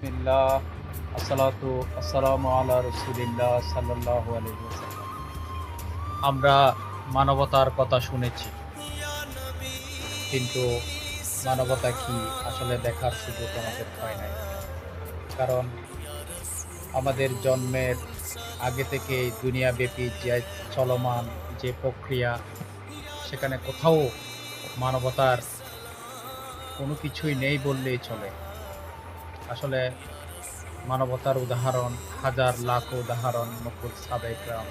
বিসমিল্লাহ আমরা মানবতার কথা শুনেছি, কিন্তু মানবতা কি আসলে দেখার সুযোগ আমাদের হয় নাই? কারণ আমাদের জন্মের আগে থেকেই দুনিয়াব্যাপী যে চলমান যে প্রক্রিয়া, সেখানে কোথাও মানবতার কোনো কিছুই নেই বললেই চলে। আসলে মানবতার উদাহরণ, হাজার লাখ উদাহরণ নকুল সাবেকরাম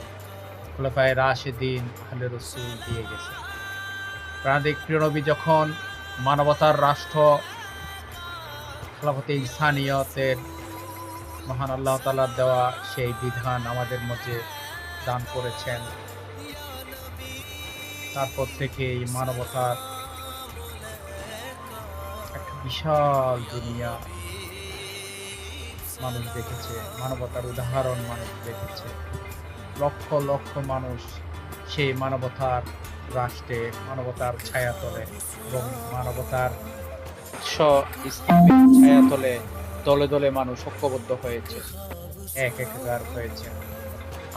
খোলাফায় রাশেদিন, আহলে রসুল দিয়ে গেছে। প্রাণিক প্রিয়নবী যখন মানবতার রাষ্ট্র, খেলাফতে ইনসানিয়তের মহান আল্লাহ তালার দেওয়া সেই বিধান আমাদের মধ্যে দান করেছেন, তারপর থেকে এই মানবতার একটা বিশাল দুনিয়া মানুষ দেখেছে, মানবতার উদাহরণ মানুষ দেখেছে। লক্ষ লক্ষ মানুষ সেই মানবতার রাষ্ট্রে, মানবতার ছায়াতলে এবং মানবতার ছায়াতলে দলে দলে মানুষ ঐক্যবদ্ধ হয়েছে, এক একাকার হয়েছে।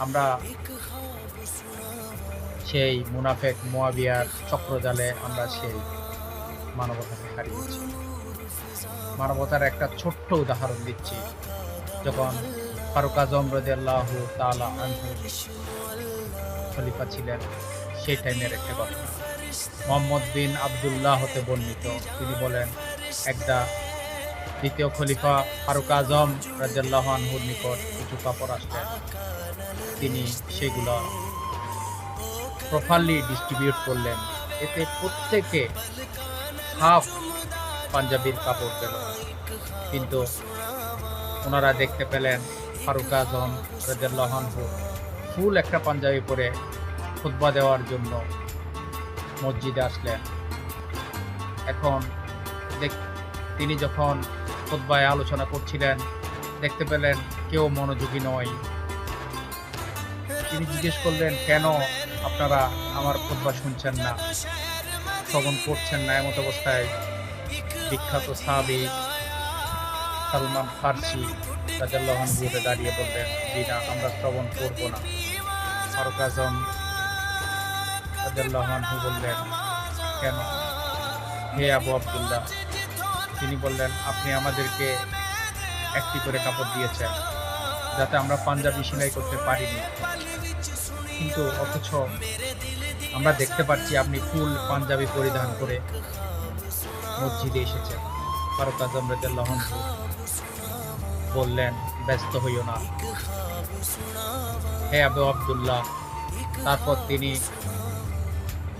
আমরা সেই মুনাফেক মোয়াবিয়ার চক্রজালে আমরা সেই মানবতাকে হারিয়েছি। মানবতার একটা ছোট্ট উদাহরণ দিচ্ছি। যখন ফারুক আজম রাজিয়াল্লাহ তালা আনহু খলিফা ছিলেন, সেই টাইমের একটা ঘটনা মোহাম্মদ বিন আবদুল্লাহ হতে বর্ণিত। তিনি বলেন একটা দ্বিতীয় খলিফা ফারুক আজম রাজিয়াল্লাহ আনহুর নিকট কিছু কাপড় আসলেন। তিনি সেগুলো প্রপারলি ডিস্ট্রিবিউট করলেন। এতে প্রত্যেকে হাফ পাঞ্জাবির কাপড় পেল। কিন্তু ওনারা দেখতে পেলেন ফারুক আজম রাজু ফুল একটা পাঞ্জাবি পরে খুতবা দেওয়ার জন্য মসজিদে আসলেন। এখন তিনি যখন খুতবায় আলোচনা করছিলেন, দেখতে পেলেন কেউ মনোযোগী নয়। তিনি জিজ্ঞেস করলেন, কেন আপনারা আমার খুতবা শুনছেন না? শ্রবণ করছেন না? এমত অবস্থায় বিখ্যাত সাহাবি সালমান ফার্সি রাজাল্লাহন ঘুরে দাঁড়িয়ে বললেন জি না আমরা শ্রবণ করব না। ফারুক আজম রাজাল্লাহন বললেন, কেন? হে আবু আবদুল্লাহ, তিনি বললেন, আপনি আমাদেরকে একটি করে কাপড় দিয়েছেন, যাতে আমরা পাঞ্জাবি সেলাই করতে পারিনি। কিন্তু অথচ আমরা দেখতে পাচ্ছি আপনি ফুল পাঞ্জাবি পরিধান করে মসজিদে এসেছেন। ফারুক আজম রাজাল্লাহন বললেন ব্যস্ত হইও না। হে আবু আবদুল্লাহ তারপর তিনি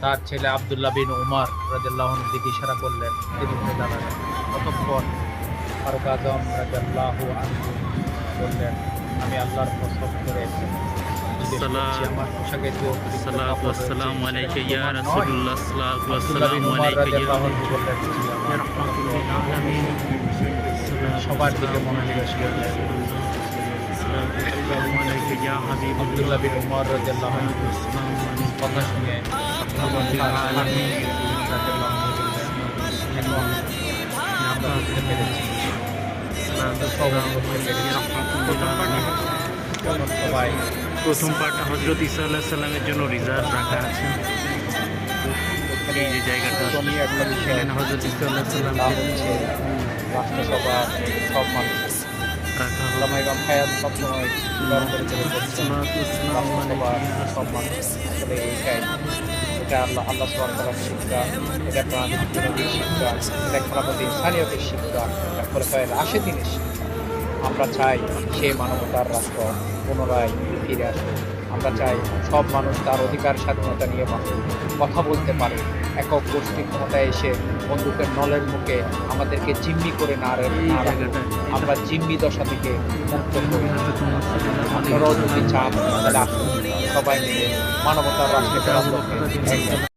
তার ছেলে আবদুল্লাহ বিন উমার রাজাল্লাহন দিকে ইশারা করলেন। তিনি উঠে দাঁড়ালেন। ততক্ষণ ফারুক আজম রাজাল্লাহ বললেন আমি আল্লাহর কসম করে আমার পোশাকে ইয়া ইয়া বললেন, সবার দিকে মনোনিবেশ করলেন সালাতু আলাইকা আব্দুল্লাহ বিন উমর রাদিয়াল্লাহু কথা শুনে আমরা বুঝতে পেরেছি সবার বুঝতে পেরেছি এখন সবাই প্রথম পার্টটা হজরত ইসা আল্লাহ সাল্লামের জন্য রিজার্ভ রাখা আছে। এই যে জায়গাটা। হজরত ইসা আল্লাহ সাল্লাম রাষ্ট্রসভা সব মানুষ হায়াত সবসময় উদাহরণ করে চলে করছেন রাষ্ট্রসভা সব মানুষ আসলে এইটাই এটা আল্লাহ আল্লাহ শিক্ষা এটা প্রাণীর শিক্ষা এটা খেলাপতি স্থানীয়দের শিক্ষা তারপরে রাশেদিনের শিক্ষা। আমরা চাই সেই মানবতার রাষ্ট্র পুনরায় ফিরে আসুক। আমরা চাই সব মানুষ তার অধিকার স্বাধীনতা নিয়ে কথা বলতে পারে। একক গোষ্ঠী ক্ষমতায় এসে বন্দুকের নলের মুখে আমাদেরকে জিম্মি করে না। আমরা জিম্মি দশা থেকে মুক্ত করি। হযরত মুহাম্মদ আপনারাও যদি চান তাহলে সবাই মিলে মানবতার রাষ্ট্রে ফেরার লক্ষ্যে একজন